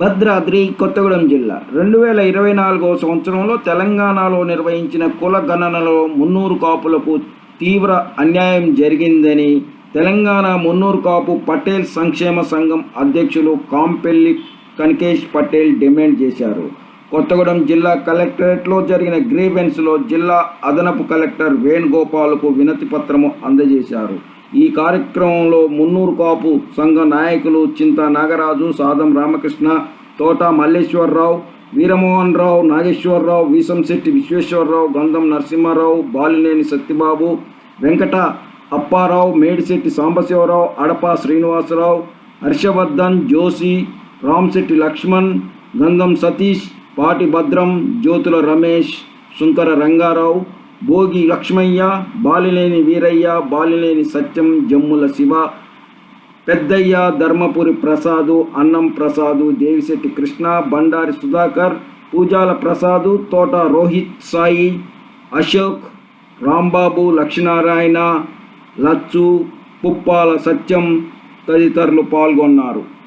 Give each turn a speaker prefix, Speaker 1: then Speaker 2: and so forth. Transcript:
Speaker 1: భద్రాద్రి కొత్తగూడెం జిల్లా. రెండు వేల ఇరవై నాలుగవ సంవత్సరంలో తెలంగాణలో నిర్వహించిన కుల గణనలో మున్నూరు కాపులకు తీవ్ర అన్యాయం జరిగిందని తెలంగాణ మున్నూరు కాపు పటేల్ సంక్షేమ సంఘం అధ్యక్షులు కాంపెల్లి కనకేష్ పటేల్ డిమాండ్ చేశారు. కొత్తగూడెం జిల్లా కలెక్టరేట్లో జరిగిన గ్రీవెన్స్లో జిల్లా అదనపు కలెక్టర్ వేణుగోపాల్కు వినతి పత్రము అందజేశారు. ఈ కార్యక్రమంలో మున్నూరు కాపు సంఘ నాయకులు చింత నాగరాజు సాదం రామకృష్ణ తోట మల్లేశ్వరరావు వీరమోహన్ రావు నాగేశ్వరరావు వీసంశెట్టి విశ్వేశ్వరరావు గంధం నరసింహారావు బాలినేని సత్యబాబు వెంకట అప్పారావు మేడిశెట్టి సాంబశివరావు అడప శ్రీనివాసరావు హర్షవర్ధన్ జోషి రామ్శెట్టి లక్ష్మణ్ గంధం సతీష్ పాటి భద్రం జ్యోతుల రమేష్ శుంకర రంగారావు భోగి లక్ష్మయ్య బాలినేని వీరయ్య బాలినేని సత్యం జమ్ముల శివ పెద్దయ్య ధర్మపురి ప్రసాదు అన్నం ప్రసాదు దేవిశెట్టి కృష్ణ బండారి సుధాకర్ పూజాల ప్రసాదు తోట రోహిత్ సాయి అశోక్ రాంబాబు లక్ష్మీనారాయణ లచ్చు పుప్పాల సత్యం తదితరులు పాల్గొన్నారు.